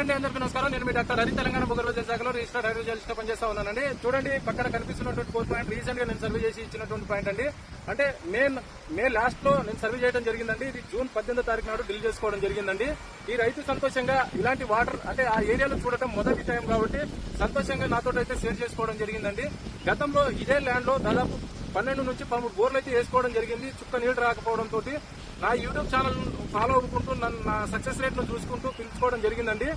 అండి అందరికీ నమస్కారం. నేను మీ డాక్టర్ హరి తెలంగాణ భూగర్భ శాఖలో రిజిస్టర్ హైడ్రోజలిస్ట్గా పనిచేస్తా ఉన్నానండి. చూడండి పక్కన కనిపిస్తున్నటువంటి కోర్ పాయింట్ రీసెంట్గా నేను సర్వే చేసి ఇచ్చినటువంటి పాయింట్ అండి. అంటే మే మే లాస్ట్లో నేను సర్వే చేయడం జరిగిందండి. ఇది జూన్ పద్దెనిమిదో తారీఖు నాడు డిల్ చేసుకోవడం జరిగిందండి. ఈ రైతు సంతోషంగా ఇలాంటి వాటర్ అంటే ఆ ఏరియాలో చూడటం మొదటి టైం కాబట్టి సంతోషంగా నాతో అయితే షేర్ చేసుకోవడం జరిగిందండి. గతంలో ఇదే ల్యాండ్లో దాదాపు పన్నెండు నుంచి పదమూడు బోర్లు అయితే వేసుకోవడం జరిగింది. చుక్క నీళ్ళు రాకపోవడం తోటి నా యూట్యూబ్ ఛానల్ ఫాలో అవ్వుకుంటూ నన్ను నా సక్సెస్ రేట్ను చూసుకుంటూ పిలుచుకోవడం జరిగిందండి.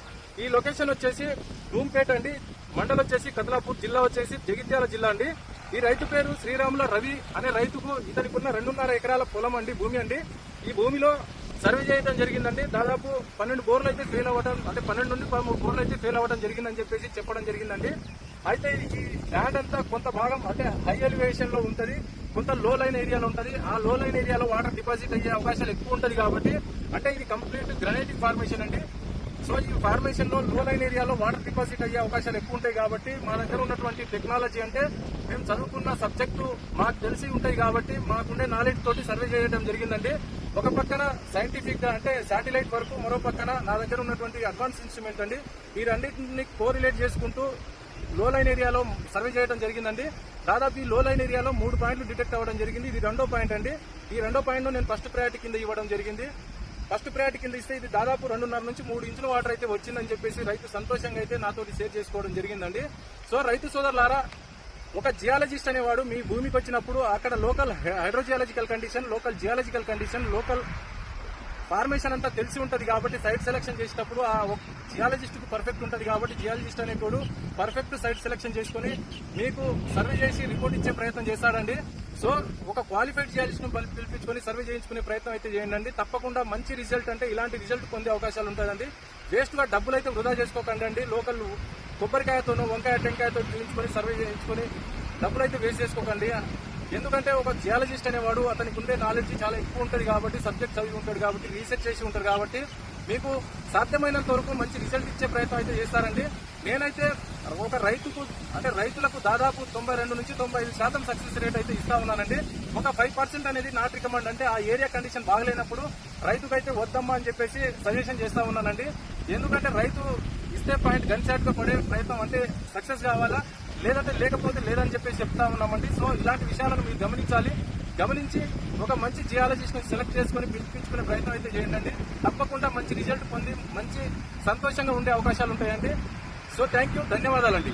ఈ లొకేషన్ వచ్చేసి రూంపేట అండి. మండలం వచ్చేసి కదలాపూర్ జిల్లా వచ్చేసి జగిత్యాల జిల్లా అండి. ఈ రైతు పేరు శ్రీరాముల రవి అనే రైతుకు ఇతనికి ఉన్న రెండున్నర ఎకరాల పొలం అండి భూమి అండి. ఈ భూమిలో సర్వే చేయడం జరిగిందండి. దాదాపు పన్నెండు బోర్లు అయితే ఫెయిల్ అవ్వడం అంటే పన్నెండు నుండి పదమూడు బోర్లు అయితే ఫెయిల్ అవ్వడం జరిగిందని చెప్పేసి చెప్పడం జరిగిందండి. అయితే ఈ ల్యాండ్ అంతా కొంత భాగం అంటే హై ఎలివేషన్లో ఉంటుంది కొంత లో లైన్ ఏరియాలో ఉంటుంది. ఆ లో లైన్ ఏరియాలో వాటర్ డిపాజిట్ అయ్యే అవకాశాలు ఎక్కువ ఉంటుంది కాబట్టి అంటే ఇది కంప్లీట్ గ్రనైటిక్ ఫార్మేషన్ అండి. సో ఈ ఫార్మేషన్లో లో లైన్ ఏరియాలో వాటర్ డిపాజిట్ అయ్యే అవకాశాలు ఎక్కువ ఉంటాయి కాబట్టి మా దగ్గర ఉన్నటువంటి టెక్నాలజీ అంటే మేము చదువుకున్న సబ్జెక్టు మాకు తెలిసి ఉంటాయి కాబట్టి మాకుండే నాలెడ్జ్ తోటి సర్వే చేయడం జరిగిందండి. ఒక పక్కన సైంటిఫిక్గా అంటే శాటిలైట్ వరకు మరో పక్కన నా దగ్గర ఉన్నటువంటి అడ్వాన్స్ ఇన్స్ట్రుమెంట్ అండి. ఈ రెండింటిని కోరిలేట్ చేసుకుంటూ లో లైన్ ఏరియాలో సర్వే చేయడం జరిగిందండి. దాదాపు ఈ లో లైన్ ఏరియాలో మూడు పాయింట్లు డిటెక్ట్ అవ్వడం జరిగింది. ఇది రెండో పాయింట్ అండి. ఈ రెండో పాయింట్ నేను ఫస్ట్ ప్రయారిటీ కింద ఇవ్వడం జరిగింది. ఫస్ట్ ప్రయారిటీ కింద ఇస్తే ఇది దాదాపు రెండున్నర నుంచి మూడు ఇంచుల వాటర్ అయితే వచ్చిందని చెప్పేసి రైతు సంతోషంగా అయితే నాతో షేర్ చేసుకోవడం జరిగిందండి. సో రైతు సోదరులారా ఒక జియాలజిస్ట్ అనేవాడు మీ భూమికి వచ్చినప్పుడు అక్కడ local hydrogeological condition local geological condition local formation అంతా తెలిసి ఉంటుంది కాబట్టి సైట్ సెలెక్షన్ చేసేటప్పుడు ఆ జియాలజిస్ట్కు పర్ఫెక్ట్ ఉంటుంది కాబట్టి జియాలజిస్ట్ అనేటోడు పర్ఫెక్ట్ సైట్ సెలెక్షన్ చేసుకుని మీకు సర్వే చేసి రిపోర్ట్ ఇచ్చే ప్రయత్నం చేస్తాడండి. సో ఒక క్వాలిఫైడ్ జియాలజిస్ట్ను పిలిపించుకొని సర్వే చేయించుకునే ప్రయత్నం అయితే చేయండి తప్పకుండా మంచి రిజల్ట్ అంటే ఇలాంటి రిజల్ట్ పొందే అవకాశాలు ఉంటాయండి. వేస్ట్గా డబ్బులు అయితే వృధా చేసుకోకండి అండి లోకల్ కొబ్బరికాయతోనో వంకాయ టెంకాయతో చూపించుకొని సర్వే చేయించుకొని డబ్బులు అయితే వేస్ట్ చేసుకోకండి. ఎందుకంటే ఒక జియాలజిస్ట్ అనేవాడు అతనికి ఉండే నాలెడ్జ్ చాలా ఎక్కువ ఉంటుంది కాబట్టి సబ్జెక్ట్ చదివి ఉంటాడు కాబట్టి రీసెర్చ్ చేసి ఉంటారు కాబట్టి మీకు సాధ్యమైనంత వరకు మంచి రిజల్ట్ ఇచ్చే ప్రయత్నం అయితే చేస్తారండి. నేనైతే ఒక రైతుకు అంటే రైతులకు దాదాపు తొంభై రెండు నుంచి తొంభై ఐదు శాతం సక్సెస్ రేట్ అయితే ఇస్తా ఉన్నానండి. ఒక ఫైవ్ పర్సెంట్ అనేది నాట్ రికమెండ్ అంటే ఆ ఏరియా కండిషన్ బాగలేనప్పుడు రైతుకైతే వద్దమ్మా అని చెప్పేసి సజెషన్ చేస్తా ఉన్నానండి. ఎందుకంటే రైతు ఇస్తే పాయింట్ గన్ షాట్గా పడే ప్రయత్నం అంటే సక్సెస్ కావాలా? లేదంటే లేకపోతే లేదని చెప్పేసి చెప్తా ఉన్నామండి. సో ఇలాంటి విషయాలను మీరు గమనించాలి. గమనించి ఒక మంచి జియాలజిస్ట్ని సెలెక్ట్ చేసుకుని పిలిపించుకునే ప్రయత్నం అయితే చేయండి. తప్పకుండా మంచి రిజల్ట్ పొంది మంచి సంతోషంగా ఉండే అవకాశాలు ఉంటాయండి. సో థ్యాంక్ యూ ధన్యవాదాలండి.